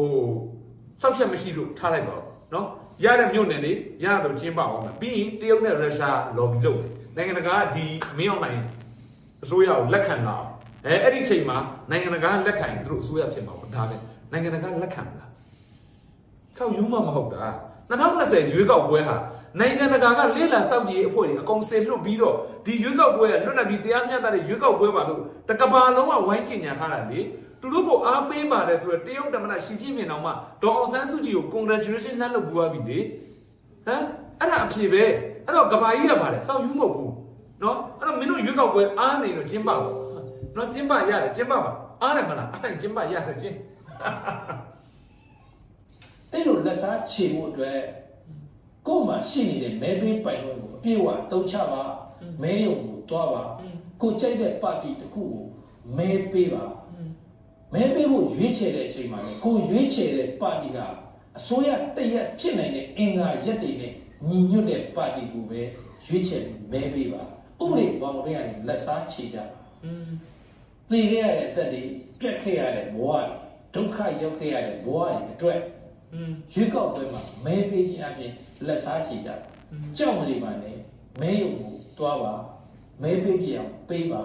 စောက်ချက်မရှိလို့ထားလိုက်ပါတော့နော်ရတဲ့မြို့နယ်တွေရတော့ကျင်းပါအောင်မယ်ပြီးရင်တရုတ်နဲ့ရုရှားလော်ဘီလုပ်တယ်နိုင်ငံတကာကဒီမင်းအောင်နိုင်အစိုးရကိုလက်ခံလာအောင် အဲအဲ့ဒီချိန်မှာနိုင်ငံတကာကလက်ခံရင်သူတို့အစိုးရဖြစ်မှာပေါ့ဒါပဲနိုင်ငံတကာကလက်ခံမလားဆောက်ယူမှမဟုတ်တာ2020ရွေးကောက်ပွဲဟာနိုင်ငံတကာကလေ့လာစောင့်ကြည့်ရေးအဖွဲ့တွေအကုန်ဆင်လွတ်ပြီးတော့ဒီရွေးကောက်ပွဲကလွတ်လပ်ပြီးတရားမျှတတဲ့ရွေးကောက်ပွဲပါလို့တကဘာလုံးကဝိုင်းကျင်ညာထားတာလေသူတို့ကိုအားပေးပါတယ်ဆိုတော့တရုတ်တမန်ရှီကျင်းမြင်အောင်မှဒေါ်အောင်ဆန်းစုကြည်ကို congratulation နှက်လုပ်ပူသွားပြီလေဟမ်အဲ့ဒါအဖြေပဲအဲ့တော့ကဘာကြီးကပါလေစောင့်ယူမဟုတ်ဘူးနော်အဲ့တော့မင်းတို့ရွေးကောက်ပွဲအားနေတော့ကျင်းပပါ နော်ကျင်းပရတယ်ကျင်းပပါအားတယ်မလားအဲ့ကျင်းပရတယ်ကျင်းအဲ့လိုလက်စားခြေဖို့အတွက်ကိုယ်မှာရှိနေတဲ့မဲပေးပိုင်ခွင့်ကိုအပြည့်အဝတုံးချပါမဲရုံကိုတွားပါကိုကြိုက်တဲ့ပါတီတစ်ခုကိုမဲပေးပါမဲပေးဖို့ရွေးချယ်တဲ့အချိန်မှာလေကိုရွေးချယ်တဲ့ပါတီကအစိုးရတရက်ဖြစ်နိုင်တဲ့အင်္ဂါရက်တွေနဲ့ညီညွတ်တဲ့ပါတီကိုပဲရွေးချယ်ပြီးမဲပေးပါဥပဒေဘောင်တွေကနေလက်စားခြေကြပါอืม သိခဲ့ရတဲ့အသက်တွေပြက်ခဲ့ရတဲ့ဘဝတွေဒုက္ခရောက်ခဲ့ရတဲ့ဘဝတွေအတွက်อืมရွေးကောက်ပွဲမှာမဲပေးခြင်းအပြင်လက်စားချေကြကြောက်မလေးပါနဲ့မဲရုံကိုတွားပါမဲပေးပြအောင်ပေးပါ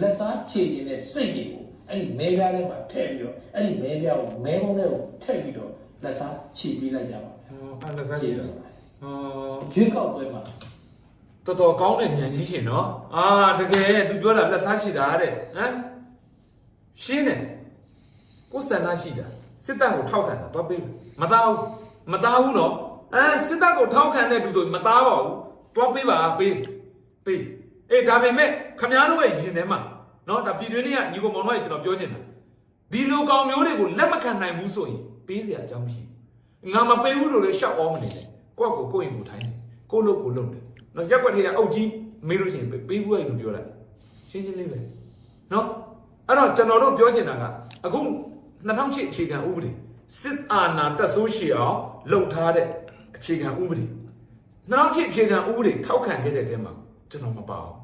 လက်စားချေခြင်းနဲ့စိတ်တွေကိုအဲ့ဒီမဲပြားထဲမှာထည့်ပြီးတော့အဲ့ဒီမဲပြားကိုမဲကုန်းထဲကိုထည့်ပြီးတော့လက်စားချေပေးလိုက်ကြပါဟောအဲ့ဒါစားရှိတာဟောရွေးကောက်ပွဲမှာတော်တော်ကောင်းတဲ့ဉာဏ်ကြီးရှင်နော်အာတကယ်သူပြောတာလက်စားရှိတာတဲ့ဟမ် ရှင်းတယ်ကိုယ်ဆန္ဒရှိတာစစ်တပ်ကိုထောက်ခံတာတော့ပေးမသားဘူးမသားဘူးနော်အဲစစ်တပ်ကိုထောက်ခံတဲ့သူဆိုမသားပါဘူးတော့ပေးပါပေးပေးအေးဒါပေမဲ့ခမားတို့ရဲ့ရင်ထဲမှာနော်ဒါပြည်တွင်းတွေကညီကိုမောင်တို့ကကျွန်တော်ပြောချင်တာဒီလိုကောင်မျိုးတွေကိုလက်မခံနိုင်ဘူးဆိုရင်ပေးစရာအကြောင်းမရှိဘူးငါမပေးဘူးလို့လည်းရှောက်အောင်မနေနဲ့ကိုယ့်ကိုကိုယ့်ရင်ကိုထိုင်းတယ်ကိုယ့်လို့ကိုယ်လုပ်တယ်နော်ရက်ွက်ထေကအုတ်ကြီးမေးလို့ရှိရင်ပေးဘူးရဲ့လို့ပြောလိုက်ရှင်းရှင်းလေးပဲနော် အဲ့တော့ကျွန်တော်တို့ပြောချင်တာကအခု2008အခြေခံဥပဒေစစ်အာဏာတက်ဆိုးရှိအောင်လုပ်ထားတဲ့အခြေခံဥပဒေ2008အခြေခံဥပဒေထောက်ခံခဲ့တဲ့တဲမှာကျွန်တော်မပါဘူး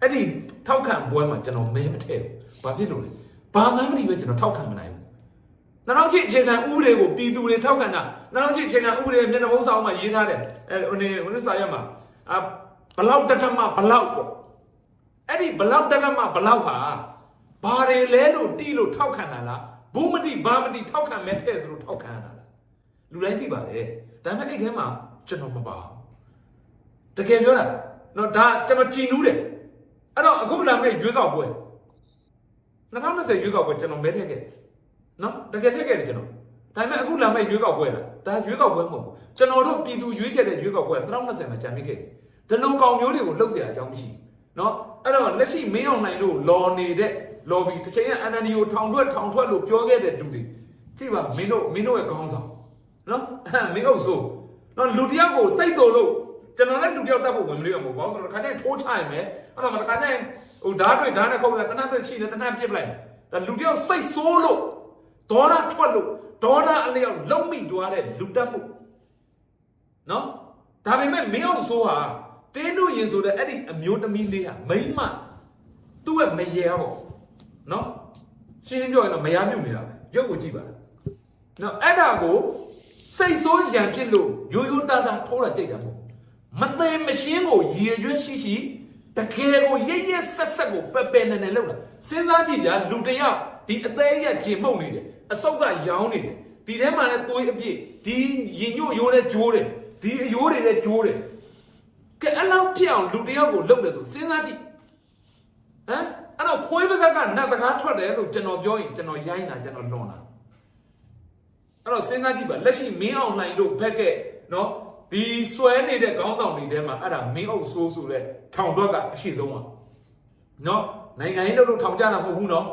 အဲ့ဒီထောက်ခံပွဲမှာကျွန်တော်မဲမထည့်ဘူးဘာဖြစ်လို့လဲဘာမှမသိပဲကျွန်တော်ထောက်ခံမနိုင်ဘူးနောက်ချင်းအခြေခံဥပဒေကိုပြည်သူတွေထောက်ခံတာနောက်ချင်းအခြေခံဥပဒေမျက်နှာဖုံးဆောင်မှာရေးထားတယ်အဲဟိုနေဟိုနေစာရက်မှာအဘလောက်တထမဘလောက်ပေါ့အဲ့ဒီဘလောက်တထမဘလောက်ဟာ ဘာတွေလဲလို့တီးလို့ထောက်ခံတာလားဘူးမတိဘာမတိထောက်ခံမဲ့တဲ့ဆိုလို့ထောက်ခံရတာလားလူတိုင်းသိပါလေဒါပေမဲ့အဲ့ထဲမှာကျွန်တော်မပါဘူးတကယ်ပြောတာနော်ဒါကျွန်တော်ကြည်နူးတယ်အဲ့တော့အခုလာမယ့်ရွေးကောက်ပွဲ2020ရွေးကောက်ပွဲကျွန်တော်မဲထည့်ခဲ့တယ် နော်တကယ်ထက်ခဲ့တယ်ကျွန်တော်ဒါပေမဲ့အခုလာမဲ့ရွေးကောက်ပွဲလားဒါရွေးကောက်ပွဲမဟုတ်ဘူးကျွန်တော်တို့ပြည်သူရွေးချယ်တဲ့ရွေးကောက်ပွဲက2020မှာကြာမြင့်ခဲ့တယ်ဒီလိုကောင်မျိုးတွေကိုလှုပ်เสียအကြောင်းမရှိဘူးနော်အဲ့တော့လက်ရှိမင်းအောင်နိုင်လို့လော်နေတဲ့ lobby တစ်ချိန်က NND ကိုထောင်ထွက်ထောင်ထွက်လို့ပြောခဲ့တဲ့သူတွေကြည့်ပါမင်းတို့မင်းတို့ရဲ့ခေါင်းဆောင်နော်အဲ့မင်းအုပ်ဆိုးနော်လူတယောက်ကိုစိတ်တော်လို့ကျွန်တော်လည်းလူတယောက်တတ်ဖို့ဝင်မလို့ရမဟုတ်ဘူးဆိုတော့ခါကျရင်ထိုးချရင်ပဲအဲ့တော့ခါကျရင်ဟိုဓာတ်တွေဓာတ်နဲ့ခုတ်တာတနတ်တွေရှိတယ်တနတ်ပြစ်ပလိုက်ဒါလူတယောက်စိတ်ဆိုးလို့ဒေါသထွက်လို့ဒေါသအလျောက်လုံးမိသွားတဲ့လူတက်မှုနော်ဒဒါပေမဲ့မင်းအောင်ဆိုးဟာတင်းတို့ရင်ဆိုတဲ့အဲ့ဒီအမျိုးသမီးလေးဟာမိန်းမသူ့ရဲ့မရေပေါ့ နော်ရှင်းရှင်းပြောရင်တော့မရမြုပ်နေတာပဲရုပ်ကိုကြည့်ပါနော်အဲ့ဒါကိုစိတ်ဆိုးရံဖြစ်လို့ရိုးရိုးသားသားထိုးတာကြိတ်တာပေါ့မသိမရှင်းကိုရည်ရွယ်ရှိရှိတကယ်ကိုရရဆက်ဆက်ကိုပက်ပယ်နေနေလောက်တာစဉ်းစားကြည့်ဗျာလူတစ်ယောက်ဒီအသေးရကျင်မှုန့်နေတယ်အဆုတ်ကရောင်းနေတယ်ဒီထဲမှာလည်းသွေးအပြည့်ဒီရင်ညို့ရိုးတဲ့ဂျိုးတယ်ဒီအယိုးတွေလည်းဂျိုးတယ်ကဲအဲ့လောက်ဖြစ်အောင်လူတစ်ယောက်ကိုလုပ်တယ်ဆိုစဉ်းစားကြည့် ဟမ်အဲ့တော့ခွေးပါးစက်ကနတ်စကားထွက်တယ်လို့ကျွန်တော်ပြောရင်ကျွန်တော်ရိုင်းတာကျွန်တော်လွန်တာအဲ့တော့စဉ်းစားကြည့်ပါလက်ရှိမင်းအောင်လှိုင်တို့ဘက်ကနော်ဒီစွဲနေတဲ့ခေါင်းဆောင်တွေထဲမှာအဲ့ဒါမင်းအုပ်ဆိုးဆိုတဲ့ထောင်တော့ကအရှိဆုံးပါနော်နိုင်ငံရေးလို့လို့ထောင်ကြတာမဟုတ်ဘူးနော်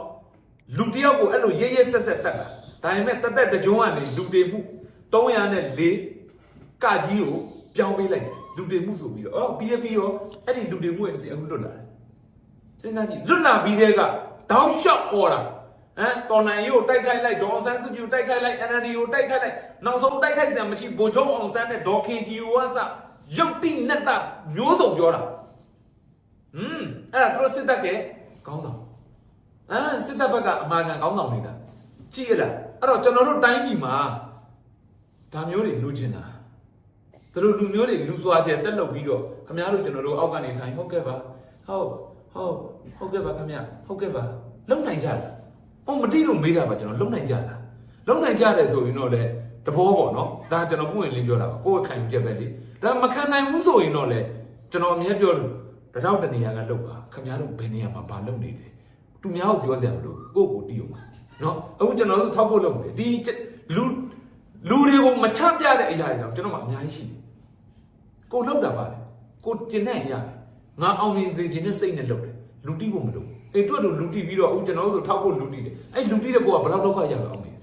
လူတစ်ယောက်ကိုအဲ့လိုရဲရဲဆက်ဆက်တက်တာဒါပေမဲ့တက်တက်တကြုံကနေလူတွေမှု304ကကြီးကိုပြောင်းပေးလိုက်တယ်လူတွေမှုဆိုပြီးတော့အော်ပြီးရပြီးရောအဲ့ဒီလူတွေမှုရဲ့စီအခုလွတ်လာတယ် စဉ်းစားကြည့်လွတ်လာပြီးတဲ့ကတောင်းလျှောက်អော်တာဟမ်တော်လိုင်းရိုးတိုက်ခိုက်လိုက်ဒေါအောင်ဆန်းစုကြည်ကိုတိုက်ခိုက်လိုက် NLD ကိုတိုက်ခိုက်လိုက်နောက်ဆုံးတိုက်ခိုက်စရာမရှိဘိုလ်ချုပ်အောင်ဆန်းနဲ့ဒေါခင်ကြီးဝါစရုပ်တိနက်တာမျိုးစုံပြောတာဟွန်းအဲ့ဒါသူတို့စစ်တပ်ကခေါင်းဆောင်အဲစစ်တပ်ဘက်ကအမာခံခေါင်းဆောင်နေတာကြည့်ရလားအဲ့တော့ကျွန်တော်တို့တိုင်းပြည်မှာဒါမျိုးတွေလိုချင်တာသူတို့လူမျိုးတွေလူစွာကျဲတက်လုပ်ပြီးတော့ခမရတို့ကျွန်တော်တို့အောက်ကနေထိုင်ဟုတ်ကဲ့ပါဟုတ် ဟုတ်ဟုတ်ကဲ့ပါခမရဟုတ်ကဲ့ပါလုံနိုင်ကြလားဟောမတိလို့မေးတာပါကျွန်တော်လုံနိုင်ကြလားလုံနိုင်ကြတယ်ဆိုရင်တော့လေတဘောပေါ့နော်ဒါကျွန်တော်ပုံရင်လေးပြောတာပါကိုယ်ခံယူချက်ပဲလေဒါမခံနိုင်ဘူးဆိုရင်တော့လေကျွန်တော်အမြဲပြောလို့တရောက်တနေရာကလုံပါခမရတို့ဘယ်နေရာမှာဘာလုံနေလဲသူများကိုပြောစရာမလိုကိုယ့်ကိုတီးအောင်ပါနော်အခုကျွန်တော်တို့ထောက်ဖို့လုပ်တယ်ဒီလူလူတွေကိုမချပြတဲ့အရာတွေကြောင့်ကျွန်တော်မှအများကြီးရှိတယ်ကိုလောက်တာပါလေကိုကျင်တဲ့ရတယ် ငါအောင်မြင်စေခြင်းနဲ့စိတ်နဲ့လုပ်တယ်လူတိဖို့မလုပ်ဘူးအေးတွတ်လို့လူတိပြီးတော့အခုကျွန်တော်တို့ဆိုထောက်ဖို့လူတိတယ်အဲ့လူတိတဲ့ကိုကဘယ်လောက်ဒုက္ခရောက်အောင်လဲဟမ်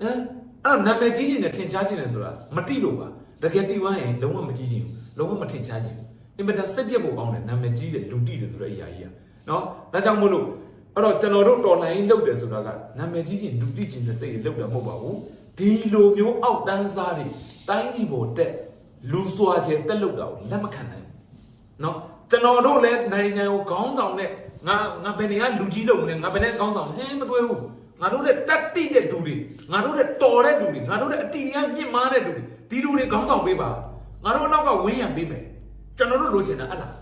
အဲ့တော့နာမည်ကြီးခြင်းနဲ့ထင်ရှားခြင်းနဲ့ဆိုတာမတိလို့ပါတကယ်တိဝမ်းရင်လုံးဝမကြီးခြင်းဘူးလုံးဝမထင်ရှားခြင်းဘူးအင်မတန်စိတ်ပြတ်ဖို့ကောင်းတယ်နာမည်ကြီးတယ်လူတိတယ်ဆိုတဲ့အရာကြီးอ่ะเนาะဒါကြောင့်မို့လို့အဲ့တော့ကျွန်တော်တို့တော်လိုင်းလုပ်တယ်ဆိုတာကနာမည်ကြီးခြင်းလူတိခြင်းနဲ့စိတ်တွေလုပ်တာမဟုတ်ပါဘူးဒီလိုမျိုးအောက်တန်းစားတွေတိုင်းပြည်ပေါ်တက် လူစွာခြင်းတက်လို့တော့လက်မခံနိုင် နော်ကျွန်တော်တို့လည်းနိုင်ငံကိုခေါင်းဆောင်တဲ့ငါငါဘယ်နေရလူကြီးလုပ်မလဲငါဘယ်နဲ့ခေါင်းဆောင်ဟင်းမတွေ့ဘူးငါတို့တဲ့တက်တိတဲ့လူတွေငါတို့တဲ့တော်တဲ့လူတွေငါတို့တဲ့အတီရမြင့်မားတဲ့လူတွေဒီလူတွေခေါင်းဆောင်ပေးပါငါတို့နောက်ကဝင်းရံပေးမယ်ကျွန်တော်တို့လိုချင်တာအဲ့လား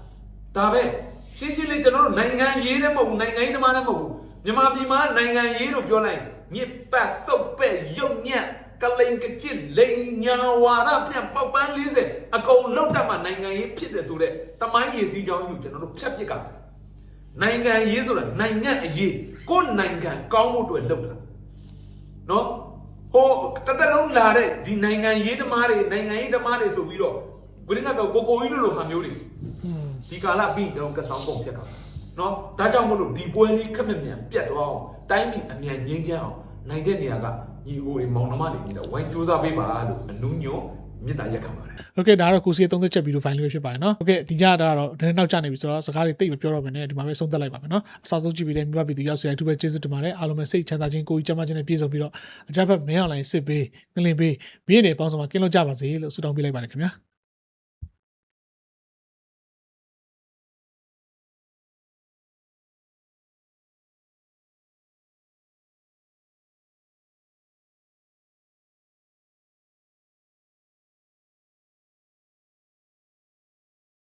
ဒါပဲရှင်းရှင်းလေးကျွန်တော်တို့နိုင်ငံရေးတဲ့မဟုတ်ဘူးနိုင်ငံရေးတမားတဲ့မဟုတ်ဘူးမြန်မာပြည်မှာနိုင်ငံရေးလို့ပြောလိုက်မြစ်ပတ်စုပ်ပဲ့ရုပ်ညံ့ ကလိန်ကကြစ်လိန်ညာဝါဒဖြန့်ပောက်ပန်း40အကုန်လောက်တတ်မှနိုင်ငံရေးဖြစ်တယ်ဆိုတော့တမိုင်းရေးစည်းကြောင်းယူကျွန်တော်တို့ဖြတ်ပစ်ကမယ်နိုင်ငံရေးဆိုတာနိုင်ငံအရေးကိုယ်နိုင်ငံကောင်းဖို့အတွက်လုပ်တာနော်ဟိုတတလုံးလာတဲ့ဒီနိုင်ငံရေးသမားတွေနိုင်ငံရေးသမားတွေဆိုပြီးတော့ဘယ်ကတော့ကိုကိုကြီးလိုလိုဟာမျိုးတွေอืมဒီကာလပြီးကျွန်တော်ကဆောင်ပုံဖြတ်တာနော်ဒါကြောင့်မို့လို့ဒီပွဲလေးခက်မြမြန်ပြတ်သွားအောင်တိုင်းပြည်အမြန်ငြိမ်းချမ်းအောင်နိုင်တဲ့နေရာက ညီကိုတွေမောင်နှမတွေပြီးတော့ဝိုင်းစူးစမ်းပေးပါလို့အနုညွန့်မြင်တာရက်ခံပါတယ်။ Okay ဒါကတော့ကိုစီရဲ့သုံးသက်ချက်ပြီးတော့ file လေးပဲဖြစ်ပါတယ်နော်။ Okay ဒီကြတာကတော့ဒီနောက်ကျနေပြီဆိုတော့စကားတွေတိတ်မပြောတော့ဘဲနဲ့ဒီမှာပဲဆုံးသက်လိုက်ပါမယ်နော်။အစားဆုံးကြည့်ပြီးတဲ့မြို့ပြည်သူရောက်စီတိုင်းသူပဲကျေးဇူးတင်ပါတယ်။အားလုံးပဲစိတ်ချမ်းသာခြင်းကိုယ်ကြီးကျန်းမာခြင်းနဲ့ပြည့်စုံပြီးတော့အကြက်ဘက်မင်းအောင်လိုင်းစစ်ပေးငလင်ပေးဘေးနဲ့ပေါင်းဆောင်မှာကင်းလို့ကြပါစေလို့ဆုတောင်းပေးလိုက်ပါတယ်ခင်ဗျာ။